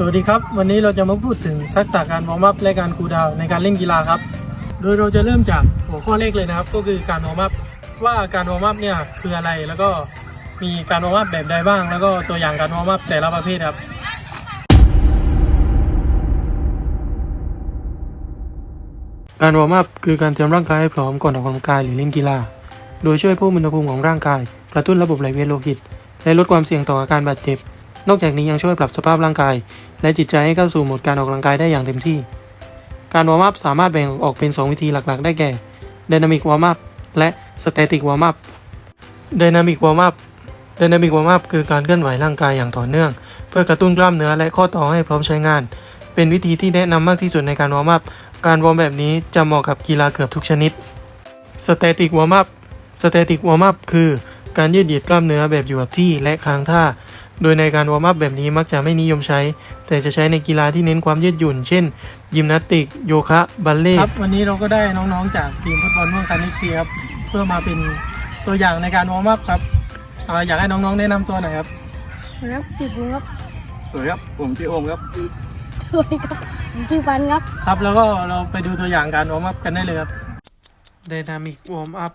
สวัสดีครับ วันนี้เราจะมาพูดถึงทักษะการวอร์มอัพและการคูลดาวในการเล่นกีฬาครับ โดยเราจะเริ่มจากหัวข้อแรกเลยนะครับ ก็คือการวอร์มอัพว่าการวอร์มอัพเนี่ยคืออะไรแล้วก็มีการวอร์มอัพแบบใดบ้าง แล้วก็ตัวอย่างการวอร์มอัพแต่ละประเภทครับ การวอร์มอัพคือการเตรียมร่างกายให้พร้อมก่อนออกกำลังกายหรือเล่นกีฬา โดยช่วยเพิ่มอุณหภูมิของร่างกาย กระตุ้นระบบไหลเวียนโลหิตและลดความเสี่ยงต่ออาการบาดเจ็บ นอกจากนี้ยังช่วยปรับสภาพร่างกาย และจิตใจให้เข้าสู่โหมดการออกกำลังกายได้อย่างเต็มที่ การวอร์มอัพสามารถแบ่งออกเป็น 2 วิธีหลักๆ ได้แก่ Dynamic Warm Up และ Static Warm Up Dynamic Warm Up Dynamic Warm Up คือการเคลื่อนไหวร่างกายอย่างต่อเนื่อง เพื่อกระตุ้นกล้ามเนื้อและข้อต่อให้พร้อมใช้งาน เป็นวิธีที่แนะนำมากที่สุดในการวอร์มอัพการวอร์มแบบนี้จะเหมาะกับกีฬาเกือบทุกชนิด Static Warm Up Static Warm Up คือการยืดเหยียดกล้ามเนื้อแบบอยู่กับที่และค้างท่า โดยในการวอร์มอัพแบบนี้มักจะไม่นิยมใช้ แต่จะใช้ในกีฬาที่เน้นความยืดหยุ่น เช่น ยิมนาสติก โยคะ บัลเล่ครับ วันนี้เราก็ได้น้องๆ จากทีมฟุตบอลเมืองคานิชีครับเพื่อมาเป็นตัวอย่างในการวอร์มอัพครับอ่าอยากให้น้องๆ แนะนำตัวหน่อยครับครับพี่บุญครับสวัสดีครับ ผมชื่อโอมครับ สวัสดีครับผมชื่อปันครับ ครับ แล้วก็เราไปดูตัวอย่างการวอร์มอัพกันได้เลยครับ Dynamic Warm Up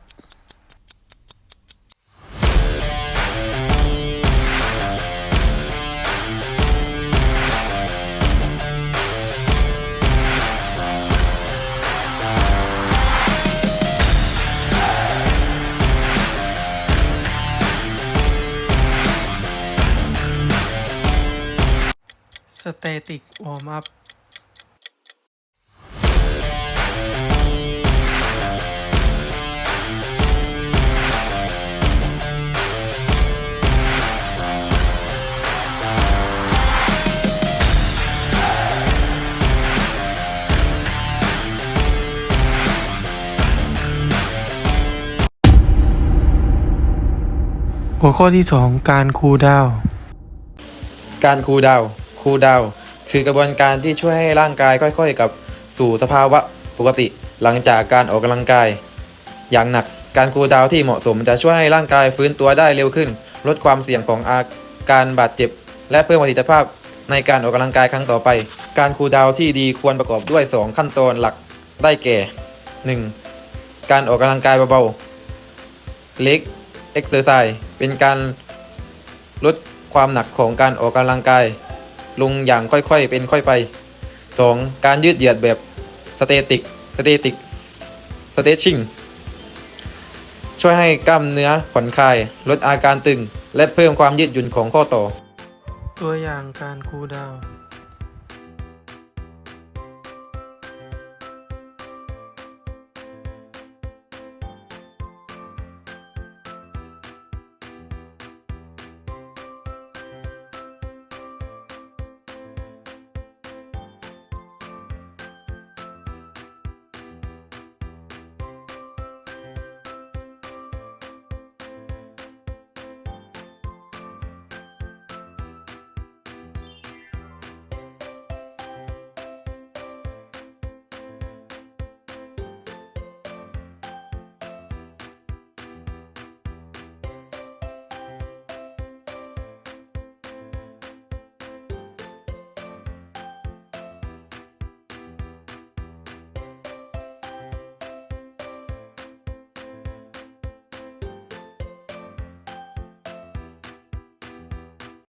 สเตติกวอร์มอัพหัวข้อที่ 2 การคูลดาว การคูลดาว คูลดาวคือกระบวนการที่ช่วยให้ร่างกายค่อยๆ กับสู่สภาวะปกติหลังจากการออกกำลังกาย อย่างหนักการคูลดาวที่เหมาะสมจะช่วยให้ร่างกายฟื้นตัวได้เร็วขึ้น ลดความเสี่ยงของอาการบาดเจ็บ และเพิ่มประสิทธิภาพในการออกกำลังกายครั้งต่อไป การคูลดาวที่ดีควรประกอบด้วย 2 ขั้นตอนหลักได้แก่ 1. การออกกำลังกายเบาๆเล็กเอ็กซ์เซอร์ไซส์เป็นการลดความหนักของการออกกำลังกาย ลงอย่างค่อยๆ เป็นค่อยไป 2. การยืดเหยียดแบบสเตติกสเตติกสเตชิ่งช่วยให้กล้ามเนื้อผ่อนคลาย ลดอาการตึง และเพิ่มความยืดหยุ่นของข้อต่อ ตัวอย่างการคูลดาวน์